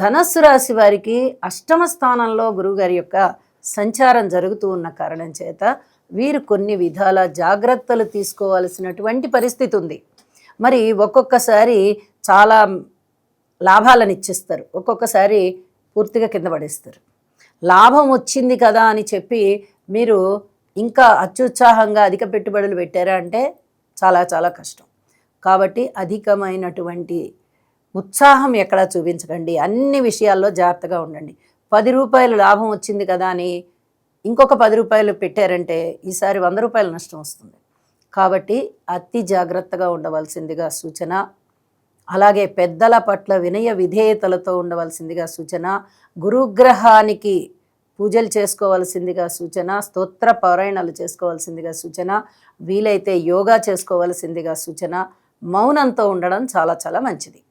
ధనస్సు రాశి వారికి అష్టమ స్థానంలో గురువుగారి యొక్క సంచారం జరుగుతూ ఉన్న కారణం చేత వీరు కొన్ని విధాల జాగ్రత్తలు తీసుకోవాల్సినటువంటి పరిస్థితి ఉంది. మరి ఒక్కొక్కసారి చాలా లాభాలను ఇచ్చిస్తారు. ఒక్కొక్కసారి పూర్తిగా కింద పడేస్తారు. లాభం వచ్చింది కదా అని చెప్పి మీరు ఇంకా అత్యుత్సాహంగా అధిక పెట్టుబడులు పెట్టారా అంటే చాలా చాలా కష్టం. కాబట్టి అధికమైనటువంటి ఉత్సాహం ఎక్కడా చూపించకండి. అన్ని విషయాల్లో జాగ్రత్తగా ఉండండి. పది రూపాయలు లాభం వచ్చింది కదా అని ఇంకొక పది రూపాయలు పెట్టారంటే ఈసారి వంద రూపాయల నష్టం వస్తుంది. కాబట్టి అతి జాగ్రత్తగా ఉండవలసిందిగా సూచన. అలాగే పెద్దల పట్ల వినయ విధేయతలతో ఉండవలసిందిగా సూచన. గురుగ్రహానికి పూజలు చేసుకోవాల్సిందిగా సూచన. స్తోత్ర పారాయణాలు చేసుకోవాల్సిందిగా సూచన. వీలైతే యోగా చేసుకోవాల్సిందిగా సూచన. మౌనంతో ఉండడం చాలా చాలా మంచిది.